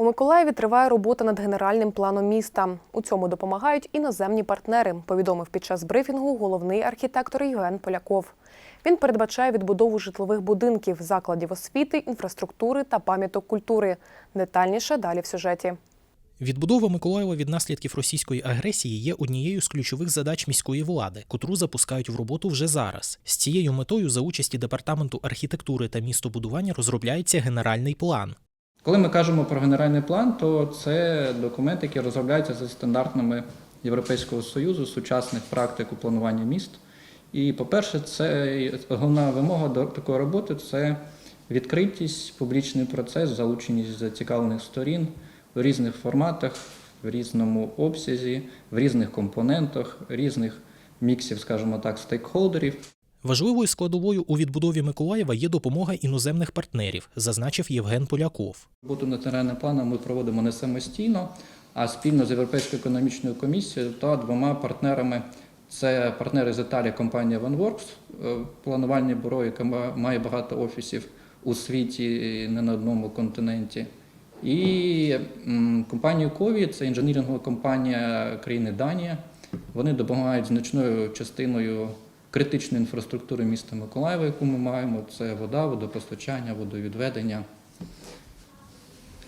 У Миколаєві триває робота над генеральним планом міста. У цьому допомагають іноземні партнери, повідомив під час брифінгу головний архітектор Євген Поляков. Він передбачає відбудову житлових будинків, закладів освіти, інфраструктури та пам'яток культури. Детальніше далі в сюжеті. Відбудова Миколаєва від наслідків російської агресії є однією з ключових задач міської влади, котру запускають в роботу вже зараз. З цією метою за участі департаменту архітектури та містобудування розробляється генеральний план. Коли ми кажемо про генеральний план, то це документ, який розробляється за стандартами Європейського союзу, сучасних практик у плануванні міст. І, по-перше, це головна вимога до такої роботи це відкритість, публічний процес, залученість зацікавлених сторін в різних форматах, в різному обсязі, в різних компонентах, різних міксів, скажімо так, стейкхолдерів. Важливою складовою у відбудові Миколаєва є допомога іноземних партнерів, зазначив Євген Поляков. Роботу над генеральним планом ми проводимо не самостійно, а спільно з Європейською економічною комісією та двома партнерами. Це партнери з Італії, компанія OneWorks, е, планувальне бюро, яке має багато офісів у світі, не на одному континенті. І компанію Кові, це інженірингова компанія країни Данія. Вони допомагають значною частиною критичної інфраструктури міста Миколаєва, яку ми маємо. Це вода, водопостачання, водовідведення.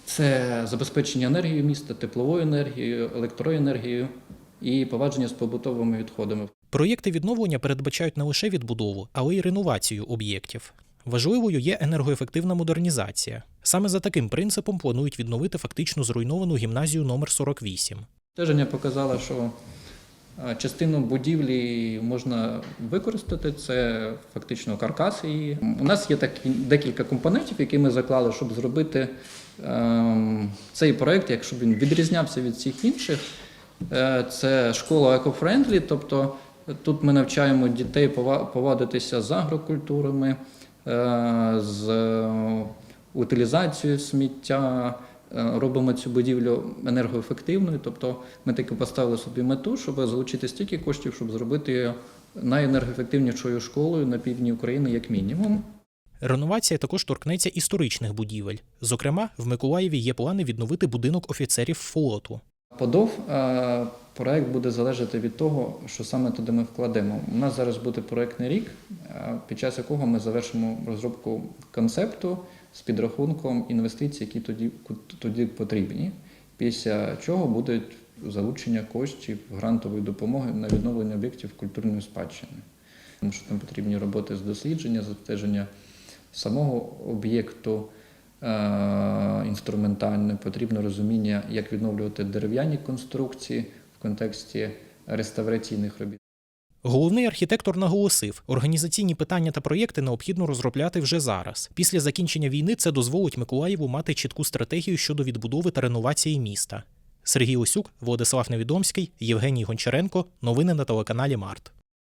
Це забезпечення енергією міста, тепловою енергією, електроенергією і повадження з побутовими відходами. Проєкти відновлення передбачають не лише відбудову, але й реновацію об'єктів. Важливою є енергоефективна модернізація. Саме за таким принципом планують відновити фактично зруйновану гімназію номер 48. Стеження показало, що частину будівлі можна використати. Це фактично каркас її. У нас є такі декілька компонентів, які ми заклали, щоб зробити ем, цей проект, якщо він відрізнявся від всіх інших. Е, Це школа екофрендлі, тобто тут ми навчаємо дітей повадитися з агрокультурами, е, з е, утилізацією сміття, робимо цю будівлю енергоефективною. Тобто ми таки поставили собі мету, щоб залучити стільки коштів, щоб зробити її найенергоефективнішою школою на півдні України, як мінімум. Реновація також торкнеться історичних будівель. Зокрема, в Миколаєві є плани відновити будинок офіцерів флоту. Подов е, проект буде залежати від того, що саме туди ми вкладемо. У нас зараз буде проектний рік, під час якого ми завершимо розробку концепту з підрахунком інвестицій, які тоді, тоді потрібні. Після чого буде залучення коштів грантової допомоги на відновлення об'єктів культурної спадщини. Тому що там потрібні роботи з дослідження, затеження самого об'єкту е, інструментальне, потрібно розуміння, як відновлювати дерев'яні конструкції контексті реставраційних робіт. Головний архітектор наголосив, організаційні питання та проєкти необхідно розробляти вже зараз. Після закінчення війни це дозволить Миколаєву мати чітку стратегію щодо відбудови та реновації міста. Сергій Осюк, Владислав Невідомський, Євгеній Гончаренко. Новини на телеканалі Март.